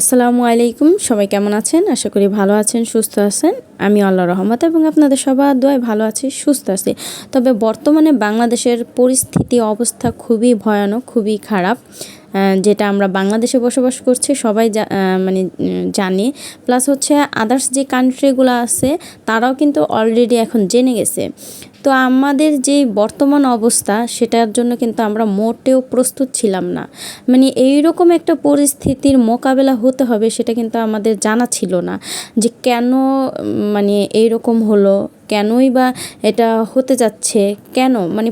আসসালামু আলাইকুম, সবাই কেমন আছেন? আশা করি ভালো আছেন, সুস্থ আছেন। আমি আল্লাহ রহমত এবং আপনাদের সবার দোয়ায় ভালো আছি, সুস্থ আছি। তবে বর্তমানে বাংলাদেশের পরিস্থিতি, অবস্থা খুবই ভয়ানক, খুবই খারাপ যেটা আমরা বাংলাদেশে বসবাস করছি, সবাই মানে জানি। প্লাস হচ্ছে আদার্স যে কান্ট্রিগুলো আছে, তারাও কিন্তু অলরেডি এখন জেনে গেছে। তো আমাদের যে বর্তমান অবস্থা, সেটার জন্য কিন্তু আমরা মোটেও প্রস্তুত ছিলাম না। মানে এই রকম একটা পরিস্থিতির মোকাবেলা হতে হবে, সেটা কিন্তু আমাদের জানা ছিল না যে কেন মানে এইরকম হলো। কেনই বা এটা হতে যাচ্ছে? কেন? মানে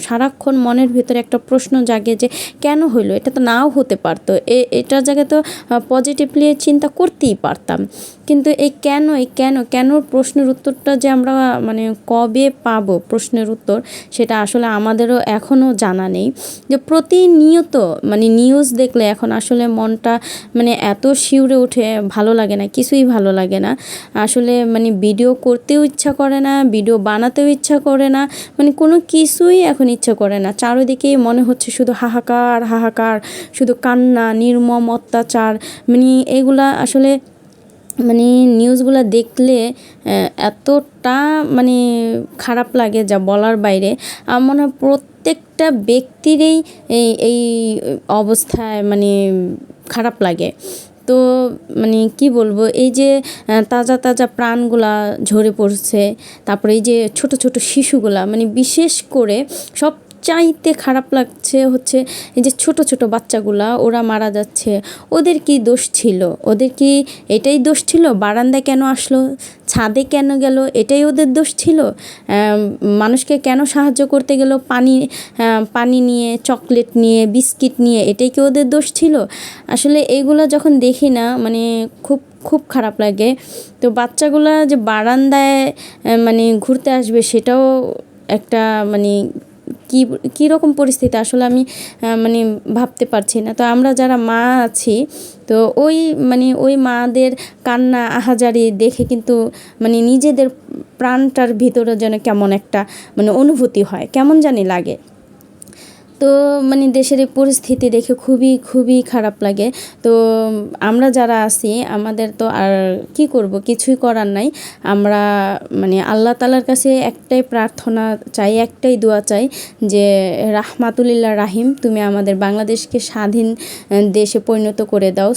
সারাক্ষণ মনের ভিতরে একটা প্রশ্ন জাগে যে কেন হইল? এটা তো নাও হতে পারতো। এ- এটার জায়গায় তো পজিটিভলি চিন্তা করতেই পারতাম। কিন্তু এই কেন এই কেন কেন প্রশ্নের উত্তরটা যে আমরা মানে কবে পাব প্রশ্নের উত্তর, সেটা আসলে আমাদেরও এখনও জানা নেই। যে প্রতিনিয়ত মানে নিউজ দেখলে এখন আসলে মনটা মানে এত শিউরে উঠে ভালো লাগে না, কিছুই ভালো লাগে না। আসলে মানে ভিডিও করতেও ইচ্ছা করে না, ভিডিও বানাতেও ইচ্ছা করে না মানে কোনো কিছুই এখন ইচ্ছা করে না। চারিদিকেই মনে হচ্ছে শুধু হাহাকার হাহাকার, শুধু কান্না, নির্মম অত্যাচার। মানে এগুলা আসলে মানে নিউজগুলো দেখলে এতটা মানে খারাপ লাগে যা বলার বাইরে। আমার মনে হয় প্রত্যেকটা ব্যক্তিরই এই অবস্থায় মানে খারাপ লাগে। তো মানে কি বলব, এই যে তাজা তাজা প্রাণগুলা ঝরে পড়ছে, তারপরে এই যে ছোট ছোট শিশুগুলা মানে বিশেষ করে সব চাইতে খারাপ লাগছে হচ্ছে এই যে ছোট ছোট বাচ্চাগুলা, ওরা মারা যাচ্ছে। ওদের কি দোষ ছিল? ওদের কি এটাই দোষ ছিল? বারান্দায় কেন আসলো? ছাদে কেন গেল? এটাই ওদের দোষ ছিল? মানুষকে কেন সাহায্য করতে গেল? পানি পানি নিয়ে, চকলেট নিয়ে, বিস্কিট নিয়ে, এটাই কি ওদের দোষ ছিল? আসলে এইগুলো যখন দেখি না মানে খুব খুব খারাপ লাগে। তো বাচ্চাগুলা যে বারান্দায় মানে ঘুরতে আসবে সেটাও একটা মানে কি রকম পরিস্থিতি আসলে আমি মানে ভাবতে পারছি না। তো আমরা যারা মা আছি, তো ওই মানে ওই মাদের কান্না, আহাজারি দেখে কিন্তু মানে নিজেদের প্রাণটার ভিতরে যেন কেমন একটা মানে অনুভূতি হয়। কেমন জানি লাগে। তো মানে দেশের এই পরিস্থিতি দেখে খুবই খুবই খারাপ লাগে। তো আমরা যারা আছি, আমাদের তো আর কি করব? কিছুই করার নাই। আমরা মানে আল্লাহ তালার কাছে একটাই প্রার্থনা চাই, একটাই দোয়া চাই যে, রাহমাতুলিল্লাহ রাহিম, তুমি আমাদের বাংলাদেশকে স্বাধীন দেশে পরিণত করে দাও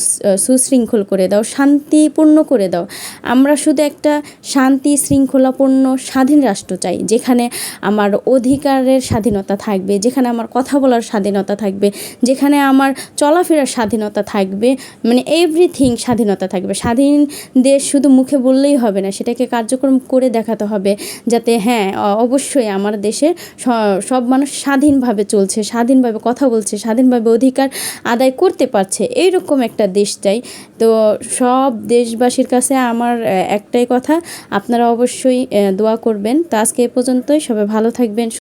সুশৃঙ্খল করে দাও, শান্তিপূর্ণ করে দাও। আমরা শুধু একটা শান্তি, শৃঙ্খলাপূর্ণ, স্বাধীন রাষ্ট্র চাই, যেখানে আমার অধিকারের স্বাধীনতা থাকবে, যেখানে আমার কথা বলার স্বাধীনতা থাকবে, যেখানে আমার চলাফেরার স্বাধীনতা থাকবে মানে এভরিথিং স্বাধীনতা থাকবে। স্বাধীন দেশ শুধু মুখে বললেই হবে না, সেটাকে কার্যক্রম করে দেখাতে হবে, যাতে হ্যাঁ অবশ্যই আমার দেশে সব মানুষ স্বাধীনভাবে চলছে, স্বাধীনভাবে কথা বলছে, স্বাধীনভাবে অধিকার আদায় করতে পারছে। এইরকম একটা দেশ চাই। তো সব দেশবাসীর কাছে আমার একটাই কথা, আপনারা অবশ্যই দোয়া করবেন। তো আজকে এ পর্যন্তই, সবাই ভালো থাকবেন